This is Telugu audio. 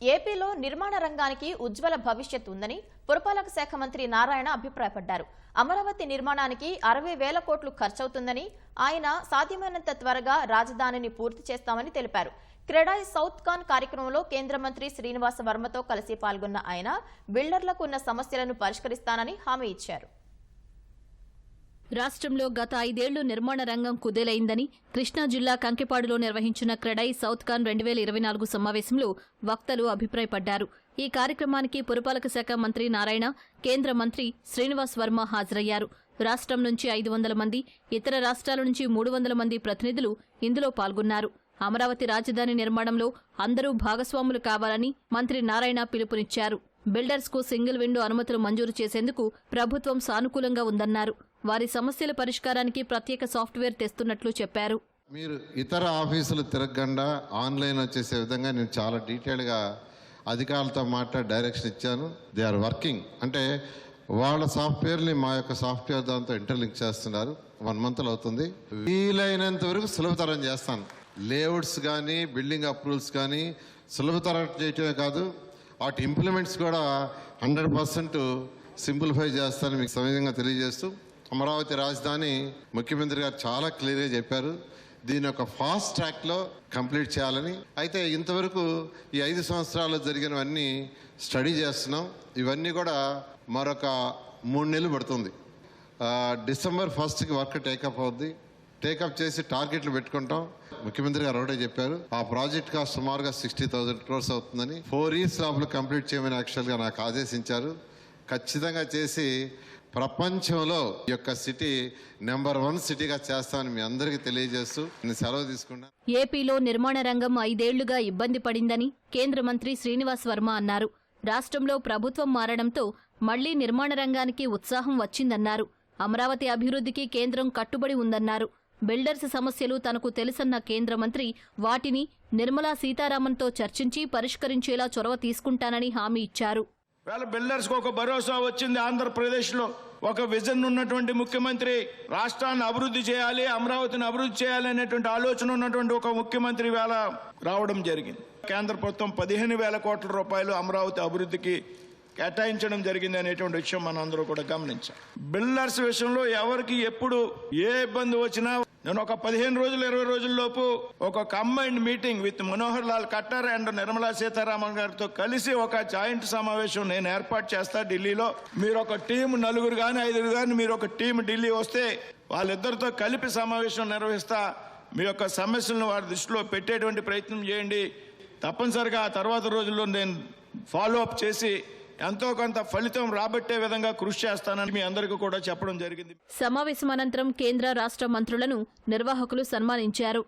ఏపీలో నిర్మాణ రంగానికి ఉజ్వల భవిష్యత్ ఉందని పురపాలక శాఖ మంత్రి నారాయణ అభిప్రాయపడ్డారు. అమరావతి నిర్మాణానికి అరవై వేల కోట్లు ఖర్చవుతుందని ఆయన సాధ్యమైనంత త్వరగా రాజధానిని పూర్తి చేస్తామని తెలిపారు. క్రెడాయి సౌత్ కాన్ కార్యక్రమంలో కేంద్ర మంత్రి శ్రీనివాస వర్మతో కలిసి పాల్గొన్న ఆయన బిల్డర్లకు ఉన్న సమస్యలను పరిష్కరిస్తానని హామీ ఇచ్చారు. రాష్ట్రంలో గత ఐదేళ్ళు నిర్మాణ రంగం కుదేలైందని కృష్ణా జిల్లా కంకిపాడులో నిర్వహించిన క్రెడై సౌత్ ఖాన్ రెండు వేల ఇరవై నాలుగు సమావేశంలో వక్తలు అభిప్రాయపడ్డారు. ఈ కార్యక్రమానికి పురపాలక శాఖ మంత్రి నారాయణ కేంద్ర మంత్రి శ్రీనివాస్ వర్మ హాజరయ్యారు. రాష్ట్రం నుంచి ఐదు వందల మంది ఇతర రాష్ట్రాల నుంచి మూడు వందల మంది ప్రతినిధులు ఇందులో పాల్గొన్నారు. అమరావతి రాజధాని నిర్మాణంలో అందరూ భాగస్వాములు కావాలని మంత్రి నారాయణ పిలుపునిచ్చారు. బిల్డర్స్కు సింగిల్ విండో అనుమతులు మంజూరు చేసేందుకు ప్రభుత్వం సానుకూలంగా ఉందన్నారు. వారి సమస్యల పరిష్కారానికి ప్రత్యేక సాఫ్ట్వేర్ తెస్తున్నట్లు చెప్పారు. మీరు ఇతర ఆఫీసులు తిరగకుండా ఆన్లైన్ వచ్చేసే విధంగా నేను చాలా డీటెయిల్గా అధికారులతో మాట్లాడి డైరెక్షన్ ఇచ్చాను. They are working. అంటే వాళ్ళ సాఫ్ట్వేర్ని మా యొక్క సాఫ్ట్వేర్ దాంతో ఇంటర్లింక్ చేస్తున్నారు. వన్ మంత్లో అవుతుంది. వీలైనంత వరకు సులభతరం చేస్తాను. లేఅవుట్స్ కానీ బిల్డింగ్ అప్రూవల్స్ కానీ సులభతరం చేయటమే కాదు వాటి ఇంప్లిమెంట్స్ కూడా హండ్రెడ్ పర్సెంట్ సింప్లిఫై చేస్తాను మీకు సమయంగా తెలియజేస్తూ అమరావతి రాజధాని ముఖ్యమంత్రి గారు చాలా క్లియర్గా చెప్పారు. దీని ఒక ఫాస్ట్ ట్రాక్లో కంప్లీట్ చేయాలని. అయితే ఇంతవరకు ఈ ఐదు సంవత్సరాలు జరిగినవన్నీ స్టడీ చేస్తున్నాం. ఇవన్నీ కూడా మరొక మూడు నెలలు పడుతుంది. డిసెంబర్ ఫస్ట్కి వర్క్ టేకప్ అవుద్ది. టేకప్ చేసి టార్గెట్లు పెట్టుకుంటాం. ముఖ్యమంత్రి గారు ఒకటే చెప్పారు. ఆ ప్రాజెక్ట్ కాస్ట్ సుమారుగా సిక్స్టీ థౌసండ్ క్రోర్స్ అవుతుందని. ఫోర్ ఇయర్స్ లోపల కంప్లీట్ చేయమని యాక్చువల్గా నాకు ఆదేశించారు. ఖచ్చితంగా చేసి ప్రపంచంలో ఈ యొక్క సిటీ నెంబర్ వన్ సిటీగా చేస్తామని మీ అందరికీ తెలియజేస్తూ నేను సెలవు తీసుకున్నా. ఏపీలో నిర్మాణ రంగం ఐదేళ్ళుగా ఇబ్బంది పడిందని కేంద్ర మంత్రి శ్రీనివాస్ వర్మ అన్నారు. రాష్ట్రంలో ప్రభుత్వం మారడంతో మళ్ళీ నిర్మాణ రంగానికి ఉత్సాహం వచ్చిందన్నారు. అమరావతి అభివృద్ధికి కేంద్రం కట్టుబడి ఉందన్నారు. బిల్డర్స్ సమస్యలు తనకు తెలుసన్న కేంద్ర మంత్రి వాటిని నిర్మలా సీతారామన్తో చర్చించి పరిష్కరించేలా చొరవ తీసుకుంటానని హామీ ఇచ్చారు. వేళ బిల్డర్స్కి ఒక భరోసా వచ్చింది ఆంధ్రప్రదేశ్లో. ఒక విజన్ ఉన్నటువంటి ముఖ్యమంత్రి రాష్ట్రాన్ని అభివృద్ధి చేయాలి అమరావతిని అభివృద్ధి చేయాలి అనేటువంటి ఆలోచన ఉన్నటువంటి ఒక ముఖ్యమంత్రి వేళ రావడం జరిగింది. కేంద్ర ప్రభుత్వం పదిహేను వేల కోట్ల రూపాయలు అమరావతి అభివృద్ధికి కేటాయించడం జరిగింది అనేటువంటి విషయం మనం అందరూ కూడా గమనించాం బిల్డర్స్ విషయంలో ఎవరికి ఎప్పుడు ఏ ఇబ్బంది వచ్చినా నేను ఒక పదిహేను రోజులు ఇరవై రోజుల్లోపు ఒక combined meeting with Manohar Lal Khattar and Nirmala Sitharaman గారితో కలిసి ఒక జాయింట్ సమావేశం నేను ఏర్పాటు చేస్తా ఢిల్లీలో. మీరు ఒక టీం నలుగురు కానీ ఐదుగురు కానీ మీరు ఒక టీం ఢిల్లీ వస్తే వాళ్ళిద్దరితో కలిపి సమావేశం నిర్వహిస్తా. మీ యొక్క సమస్యలను వారి దృష్టిలో పెట్టేటువంటి ప్రయత్నం చేయండి. తప్పనిసరిగా ఆ తర్వాత రోజుల్లో నేను ఫాలో అప్ చేసి ఎంతో కొంత ఫలితం రాబట్టే విధంగా కృషి చేస్తానని మీ అందరికీ కూడా చెప్పడం జరిగింది. సమావేశం అనంతరం కేంద్ర రాష్ట్ర మంత్రులను నిర్వాహకులు సన్మానించారు.